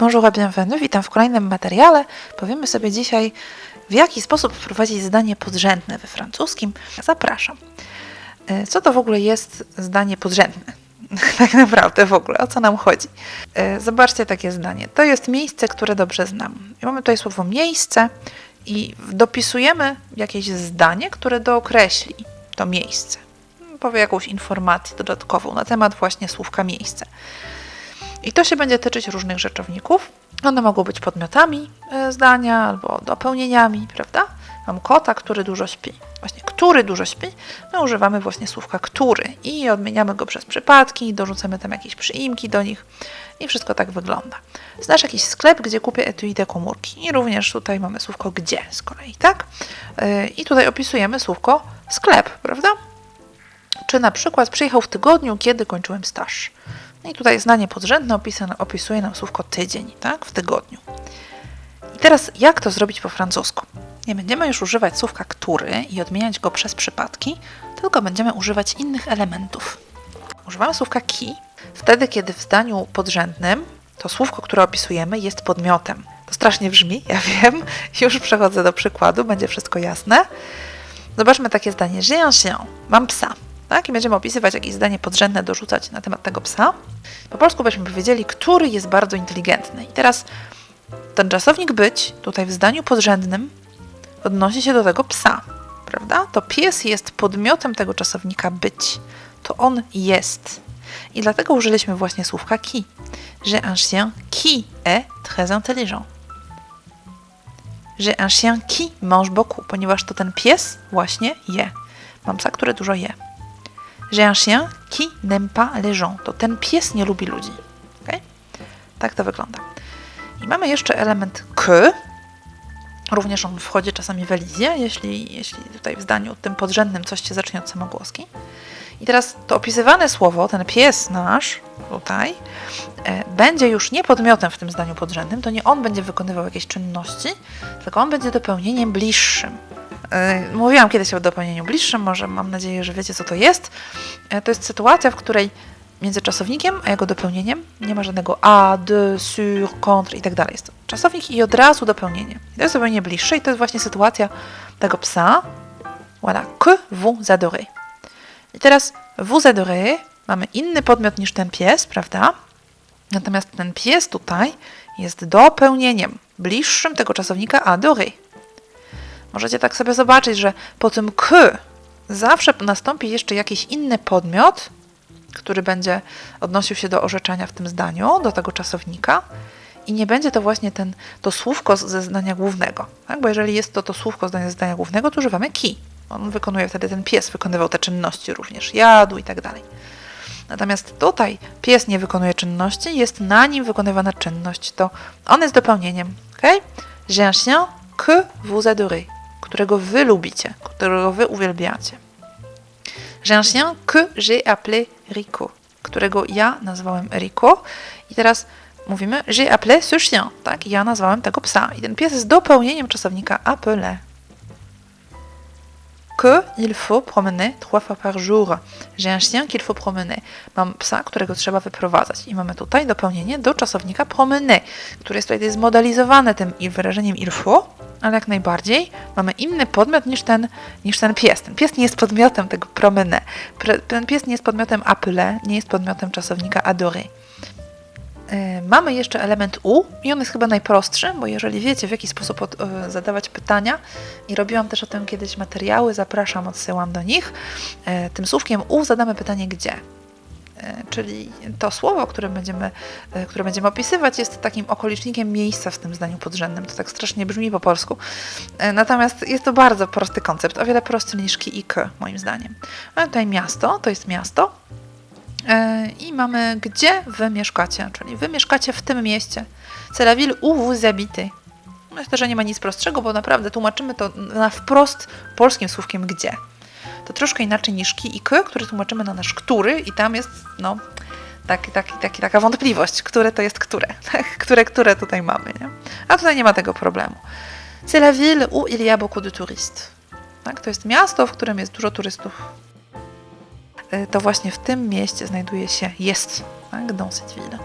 Bonjour et bienvenue, witam w kolejnym materiale. Powiemy sobie dzisiaj, w jaki sposób wprowadzić zdanie podrzędne we francuskim. Zapraszam. E, Co to w ogóle jest zdanie podrzędne? tak naprawdę w ogóle, o co nam chodzi? E, Zobaczcie takie zdanie. To jest miejsce, które dobrze znam. Mamy tutaj słowo miejsce i dopisujemy jakieś zdanie, które dookreśli to miejsce. Powie jakąś informację dodatkową na temat właśnie słówka miejsce. I to się będzie tyczyć różnych rzeczowników. One mogą być podmiotami e, zdania albo dopełnieniami, prawda? Mam kota, który dużo śpi. Właśnie, który dużo śpi, my używamy właśnie słówka który i odmieniamy go przez przypadki, dorzucamy tam jakieś przyimki do nich i wszystko tak wygląda. Znasz jakiś sklep, gdzie kupię etui de komórki i również tutaj mamy słówko gdzie z kolei, tak? Yy, I tutaj opisujemy słówko sklep, prawda? Czy na przykład przyjechał w tygodniu, kiedy kończyłem staż. No i tutaj zdanie podrzędne opisane, opisuje nam słówko tydzień, tak? W tygodniu. I teraz jak to zrobić po francusku? Nie będziemy już używać słówka który i odmieniać go przez przypadki, tylko będziemy używać innych elementów. Używamy słówka qui wtedy, kiedy w zdaniu podrzędnym to słówko, które opisujemy, jest podmiotem. To strasznie brzmi, ja wiem. Już przechodzę do przykładu, będzie wszystko jasne. Zobaczmy takie zdanie. J'ai un chien. Mam psa. Tak? I będziemy opisywać jakieś zdanie podrzędne, dorzucać na temat tego psa. Po polsku byśmy powiedzieli, który jest bardzo inteligentny. I teraz ten czasownik być tutaj w zdaniu podrzędnym odnosi się do tego psa, prawda? To pies jest podmiotem tego czasownika być. To on jest. I dlatego użyliśmy właśnie słówka qui. J'ai un chien qui est très intelligent. J'ai un chien qui mange beaucoup, ponieważ to ten pies właśnie je. Mam psa, który dużo je. J'ai un chien qui n'aime pas les gens. To ten pies nie lubi ludzi. Okay? Tak to wygląda. I mamy jeszcze element que. Również on wchodzi czasami w elizję, jeśli, jeśli tutaj w zdaniu tym podrzędnym coś się zacznie od samogłoski. I teraz to opisywane słowo, ten pies nasz tutaj, e, będzie już nie podmiotem w tym zdaniu podrzędnym, to nie on będzie wykonywał jakieś czynności, tylko on będzie dopełnieniem bliższym. E, Mówiłam kiedyś o dopełnieniu bliższym, może mam nadzieję, że wiecie co to jest. E, To jest sytuacja, w której między czasownikiem a jego dopełnieniem nie ma żadnego a, de, sur, contre i tak dalej. Jest czasownik i od razu dopełnienie. To jest dopełnienie bliższe i to jest właśnie sytuacja tego psa. Voilà, que vous adorez. I teraz vous adorez mamy inny podmiot niż ten pies, prawda? Natomiast ten pies tutaj jest dopełnieniem bliższym tego czasownika adorer. Możecie tak sobie zobaczyć, że po tym que zawsze nastąpi jeszcze jakiś inny podmiot, który będzie odnosił się do orzeczenia w tym zdaniu, do tego czasownika i nie będzie to właśnie ten, to słówko ze zdania głównego. Tak? Bo jeżeli jest to to słówko z zdania- głównego, to używamy ki. On wykonuje wtedy, ten pies wykonywał te czynności również, jadł i tak dalej. Natomiast tutaj pies nie wykonuje czynności, jest na nim wykonywana czynność, to on jest dopełnieniem. Okay? J'ai un chien que vous adorez, którego wy lubicie, którego wy uwielbiacie. J'ai un chien que j'ai appelé Rico, którego ja nazwałem Rico. I teraz mówimy j'ai appelé ce chien, tak? Ja nazwałem tego psa. I ten pies jest dopełnieniem czasownika appelé. Que il faut promener trois fois par jour. J'ai un chien qu'il faut promener. Mam psa, którego trzeba wyprowadzać. I mamy tutaj dopełnienie do czasownika promener, który jest tutaj zmodalizowany tym wyrażeniem il faut, ale jak najbardziej mamy inny podmiot niż ten, niż ten pies. Ten pies nie jest podmiotem tego promener. Ten pies nie jest podmiotem appelé, nie jest podmiotem czasownika adorer. E, Mamy jeszcze element u i on jest chyba najprostszy, bo jeżeli wiecie w jaki sposób od, e, zadawać pytania i robiłam też o tym kiedyś materiały, zapraszam, odsyłam do nich. E, Tym słówkiem u zadamy pytanie gdzie. Czyli to słowo, które będziemy, które będziemy opisywać, jest takim okolicznikiem miejsca w tym zdaniu podrzędnym. To tak strasznie brzmi po polsku. Natomiast jest to bardzo prosty koncept, o wiele prostszy niż ki i k, moim zdaniem. Mamy tutaj miasto, to jest miasto, I mamy, gdzie wy mieszkacie, czyli wy mieszkacie w tym mieście. C'est la ville où. Myślę, że nie ma nic prostszego, bo naprawdę tłumaczymy to na wprost polskim słówkiem gdzie. To troszkę inaczej niż ki i k, który tłumaczymy na nasz który i tam jest, no, taki, taki, taki, taka wątpliwość, które to jest które, które, które tutaj mamy, nie? A tutaj nie ma tego problemu. C'est la ville où il y a beaucoup de touristes. Tak? To jest miasto, w którym jest dużo turystów. Y, to właśnie w tym mieście znajduje się, jest, tak, dans cette ville.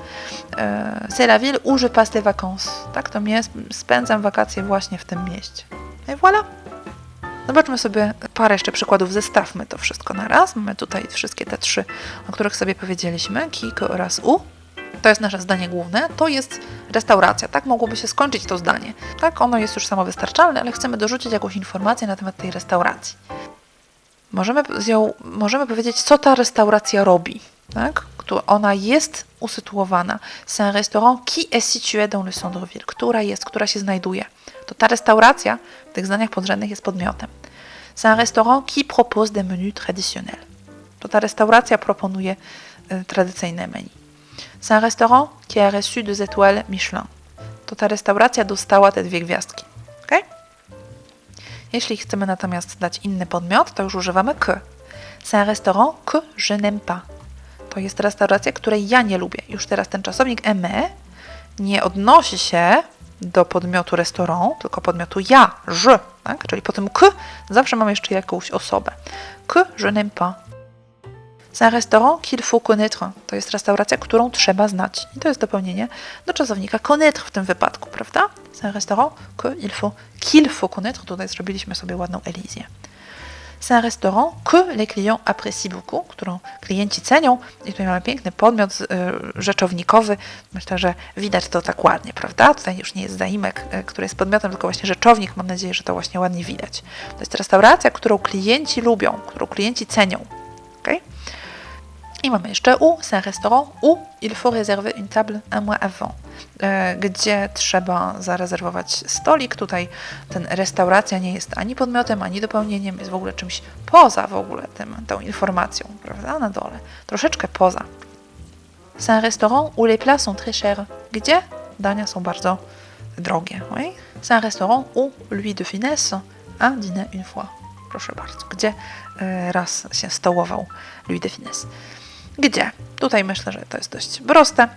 E, C'est la ville où je passe les vacances. Tak, to mnie spędzam wakacje właśnie w tym mieście. I voilà. Zobaczmy sobie parę jeszcze przykładów, zestawmy to wszystko na raz. Mamy tutaj wszystkie te trzy, o których sobie powiedzieliśmy, Kiko oraz U. To jest nasze zdanie główne, to jest restauracja. Tak mogłoby się skończyć to zdanie. Tak, ono jest już samowystarczalne, ale chcemy dorzucić jakąś informację na temat tej restauracji. Możemy, z ją, możemy powiedzieć, co ta restauracja robi. Tak? Ona jest usytuowana. C'est un restaurant qui est situé dans le centre-ville. Która jest, która się znajduje. To ta restauracja w tych zdaniach podrzędnych jest podmiotem. C'est un restaurant qui propose des menus traditionnels. To ta restauracja proponuje y, tradycyjne menu. C'est un restaurant qui a reçu deux étoiles Michelin. To ta restauracja dostała te dwie gwiazdki. Jeśli chcemy natomiast dać inny podmiot, to już używamy que. C'est un restaurant que je n'aime pas. To jest restauracja, której ja nie lubię. Już teraz ten czasownik aimer nie odnosi się do podmiotu restaurant, tylko podmiotu ja, je. Tak? Czyli po tym que zawsze mamy jeszcze jakąś osobę. Que je n'aime pas. C'est un restaurant qu'il faut connaître. To jest restauracja, którą trzeba znać. I to jest dopełnienie do czasownika connaître w tym wypadku, prawda? C'est un restaurant que il faut, qu'il faut connaître. Tutaj zrobiliśmy sobie ładną elizję. C'est un restaurant que les clients apprécient beaucoup, którą klienci cenią. I tutaj mamy piękny podmiot y, rzeczownikowy. Myślę, że widać to tak ładnie, prawda? Tutaj już nie jest zaimek, y, który jest podmiotem, tylko właśnie rzeczownik. Mam nadzieję, że to właśnie ładnie widać. To jest restauracja, którą klienci lubią, którą klienci cenią. Okay? I mamy jeszcze U, c'est un restaurant où il faut réserver une table un mois avant, e, gdzie trzeba zarezerwować stolik. Tutaj ten restauracja nie jest ani podmiotem, ani dopełnieniem, jest w ogóle czymś poza w ogóle tym, tą informacją, prawda, na dole. Troszeczkę poza. C'est un restaurant où les plats sont très chers, gdzie dania są bardzo drogie. Oui? C'est un restaurant où Louis de Finesse a dîné une fois. Proszę bardzo, gdzie e, raz się stołował Louis de Finesse. Gdzie? Tutaj myślę, że to jest dość proste.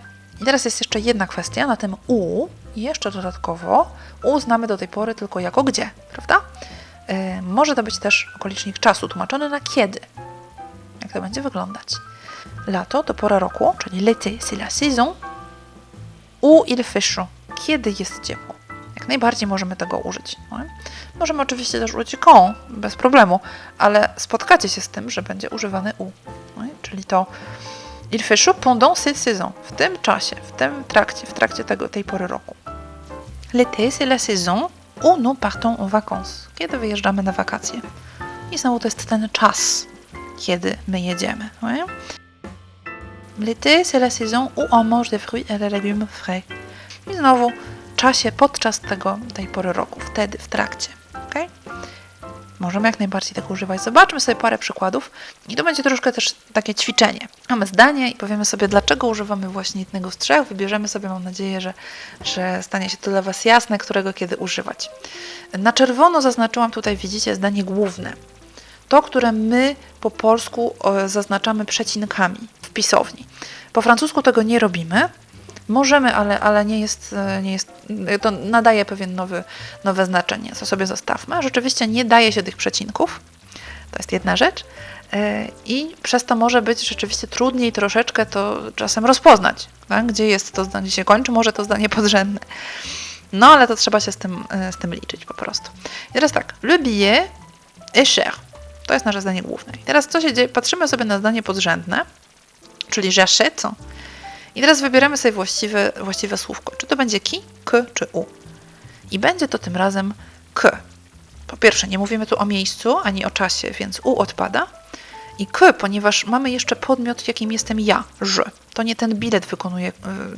I teraz jest jeszcze jedna kwestia na tym u. Jeszcze dodatkowo u znamy do tej pory tylko jako gdzie, prawda? Yy, może to być też okolicznik czasu tłumaczony na kiedy. Jak to będzie wyglądać? Lato to pora roku, czyli l'été, c'est la saison où il fait. Kiedy jest ciepło? Jak najbardziej możemy tego użyć. No? Możemy oczywiście też użyć quand, bez problemu, ale spotkacie się z tym, że będzie używany u. Czyli to il fait chaud pendant cette saison. W tym czasie, w tym trakcie, w trakcie tego, tej pory roku. L'été, c'est la saison où nous partons en vacances. Kiedy wyjeżdżamy na wakacje. I znowu to jest ten czas, kiedy my jedziemy. L'été, c'est la saison où on mange des fruits et des légumes frais. I znowu czasie podczas tego, tej pory roku, wtedy, w trakcie. Możemy jak najbardziej tego używać. Zobaczmy sobie parę przykładów i to będzie troszkę też takie ćwiczenie. Mamy zdanie i powiemy sobie, dlaczego używamy właśnie jednego z trzech. Wybierzemy sobie, mam nadzieję, że, że stanie się to dla Was jasne, którego kiedy używać. Na czerwono zaznaczyłam tutaj, widzicie, zdanie główne. To, które my po polsku e, zaznaczamy przecinkami w pisowni. Po francusku tego nie robimy, Możemy, ale, ale nie, jest, nie jest. To nadaje pewien nowy, nowe znaczenie, co sobie zostawmy. Rzeczywiście nie daje się tych przecinków. To jest jedna rzecz. I przez to może być rzeczywiście trudniej troszeczkę to czasem rozpoznać, tak? gdzie jest to zdanie, się kończy, może to zdanie podrzędne. No ale to trzeba się z tym, z tym liczyć po prostu. I teraz tak, le billet est cher. To jest nasze zdanie główne. I teraz co się dzieje? Patrzymy sobie na zdanie podrzędne, czyli j'achète. I teraz wybieramy sobie właściwe, właściwe słówko. Czy to będzie ki, k czy u. I będzie to tym razem k. Po pierwsze, nie mówimy tu o miejscu ani o czasie, więc u odpada. I k, ponieważ mamy jeszcze podmiot, jakim jestem ja, ż. To nie ten bilet wykonuje y,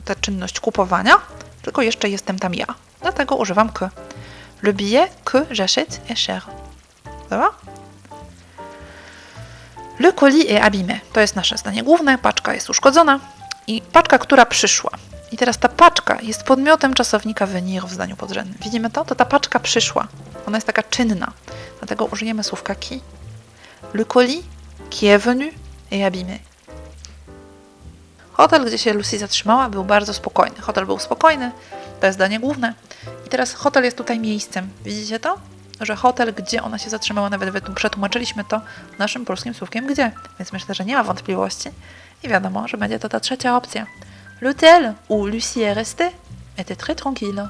tę czynność kupowania, tylko jeszcze jestem tam ja. Dlatego używam k. Le billet que j'achète est cher. Dobra? Le colis est abîmé. To jest nasze zdanie główne. Paczka jest uszkodzona. I paczka, która przyszła. I teraz ta paczka jest podmiotem czasownika venir w zdaniu podrzędnym. Widzimy to? To ta paczka przyszła. Ona jest taka czynna. Dlatego użyjemy słówka qui. Le colis qui est venu est abîmé. Hotel, gdzie się Lucy zatrzymała, był bardzo spokojny. Hotel był spokojny, to jest zdanie główne. I teraz hotel jest tutaj miejscem. Widzicie to? że hotel, gdzie ona się zatrzymała, nawet przetłumaczyliśmy to naszym polskim słówkiem gdzie. Więc myślę, że nie ma wątpliwości. I wiadomo, że będzie to ta trzecia opcja. L'hôtel où Lucie est restée était très tranquille.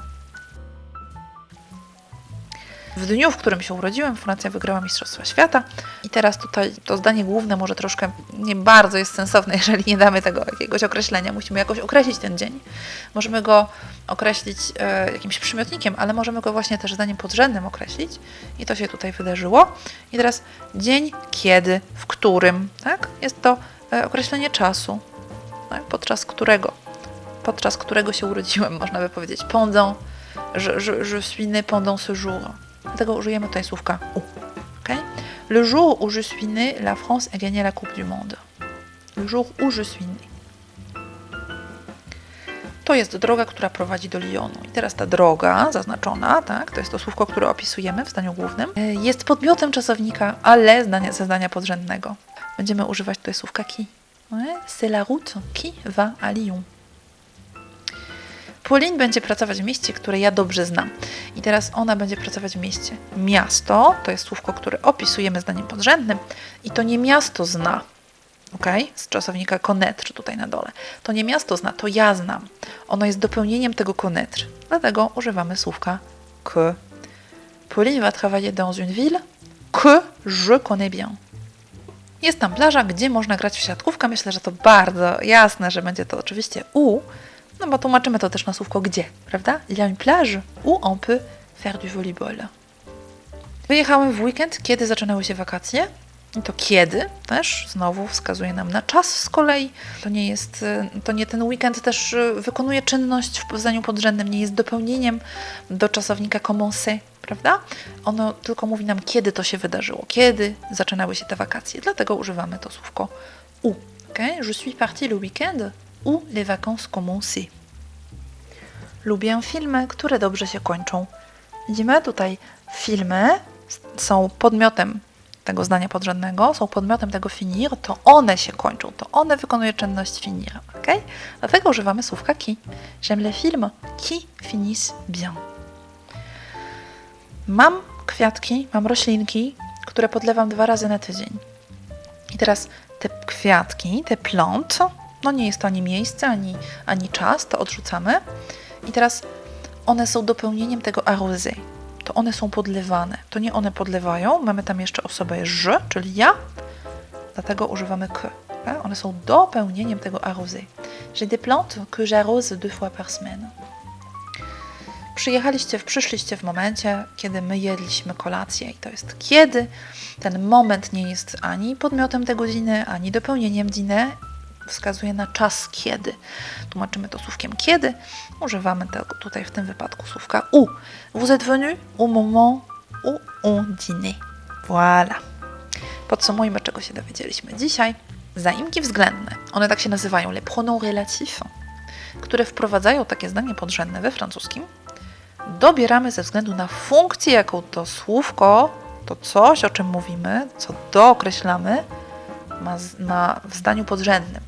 W dniu, w którym się urodziłem, Francja wygrała Mistrzostwa Świata. I teraz tutaj to zdanie główne może troszkę nie bardzo jest sensowne, jeżeli nie damy tego jakiegoś określenia. Musimy jakoś określić ten dzień. Możemy go określić e, jakimś przymiotnikiem, ale możemy go właśnie też zdaniem podrzędnym określić. I to się tutaj wydarzyło. I teraz dzień, kiedy, w którym, tak? Jest to określenie czasu, tak? podczas którego podczas którego się urodziłem, można by powiedzieć. Pendant, je, je, je suis né pendant ce jour. Dlatego użyjemy tutaj słówka u. Okay? Le jour où je suis né, la France a gagné la Coupe du Monde. Le jour où je suis né. To jest droga, która prowadzi do Lyonu. I teraz ta droga zaznaczona, tak, to jest to słówko, które opisujemy w zdaniu głównym, e, jest podmiotem czasownika, ale zdania, ze zdania podrzędnego. Będziemy używać tutaj słówka qui. Ouais, C'est la route qui va à Lyon. Pauline będzie pracować w mieście, które ja dobrze znam. I teraz ona będzie pracować w mieście. Miasto to jest słówko, które opisujemy zdaniem podrzędnym i to nie miasto zna. Ok? Z czasownika connaître tutaj na dole. To nie miasto zna, to ja znam. Ono jest dopełnieniem tego connaître. Dlatego używamy słówka que. Pauline va travailler dans une ville que je connais bien. Jest tam plaża, gdzie można grać w siatkówkę. Myślę, że to bardzo jasne, że będzie to oczywiście u, no bo tłumaczymy to też na słówko gdzie, prawda? Il y a une plage où on peut faire du volleyball. Wyjechałem w weekend, kiedy zaczynały się wakacje. I to kiedy też znowu wskazuje nam na czas z kolei. To nie jest, to nie ten weekend też y, wykonuje czynność w zdaniu podrzędnym, nie jest dopełnieniem do czasownika commencer, prawda? Ono tylko mówi nam, kiedy to się wydarzyło, kiedy zaczynały się te wakacje. Dlatego używamy to słówko où. Okay? Je suis parti le weekend où les vacances commençaient. Lubię filmy, które dobrze się kończą. Widzimy tutaj filmy są podmiotem tego zdania podrzędnego, są podmiotem tego finir, to one się kończą, to one wykonują czynność finir, ok? Dlatego używamy słówka qui. J'aime les films qui finissent bien. Mam kwiatki, mam roślinki, które podlewam dwa razy na tydzień. I teraz te kwiatki, te plantes, no nie jest to ani miejsce, ani, ani czas, to odrzucamy. I teraz one są dopełnieniem tego arrosé. To one są podlewane. To nie one podlewają. Mamy tam jeszcze osobę je, czyli ja. Dlatego używamy que. tak? One są dopełnieniem tego arrosé. J'ai des plantes que j'arrose deux fois par semaine. Przyjechaliście, przyszliście w momencie, kiedy my jedliśmy kolację i to jest kiedy. Ten moment nie jest ani podmiotem tej godziny, ani dopełnieniem diny. Wskazuje na czas kiedy. Tłumaczymy to słówkiem kiedy. Używamy tego tutaj w tym wypadku słówka u. Vous êtes venu au moment où on dînait. Voilà. Podsumujmy, czego się dowiedzieliśmy dzisiaj. Zaimki względne, one tak się nazywają, les pronoms relatifs, które wprowadzają takie zdanie podrzędne we francuskim, dobieramy ze względu na funkcję, jaką to słówko, to coś, o czym mówimy, co dookreślamy, ma na, w zdaniu podrzędnym.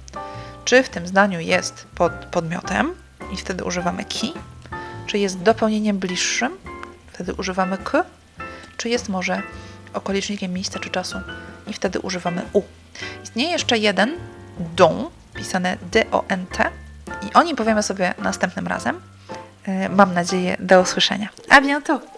Czy w tym zdaniu jest pod, podmiotem i wtedy używamy qui, czy jest dopełnieniem bliższym, wtedy używamy k, czy jest może okolicznikiem miejsca czy czasu i wtedy używamy u. Istnieje jeszcze jeden don, pisane D-O-N-T i o nim powiemy sobie następnym razem. E, Mam nadzieję, do usłyszenia. A bientôt!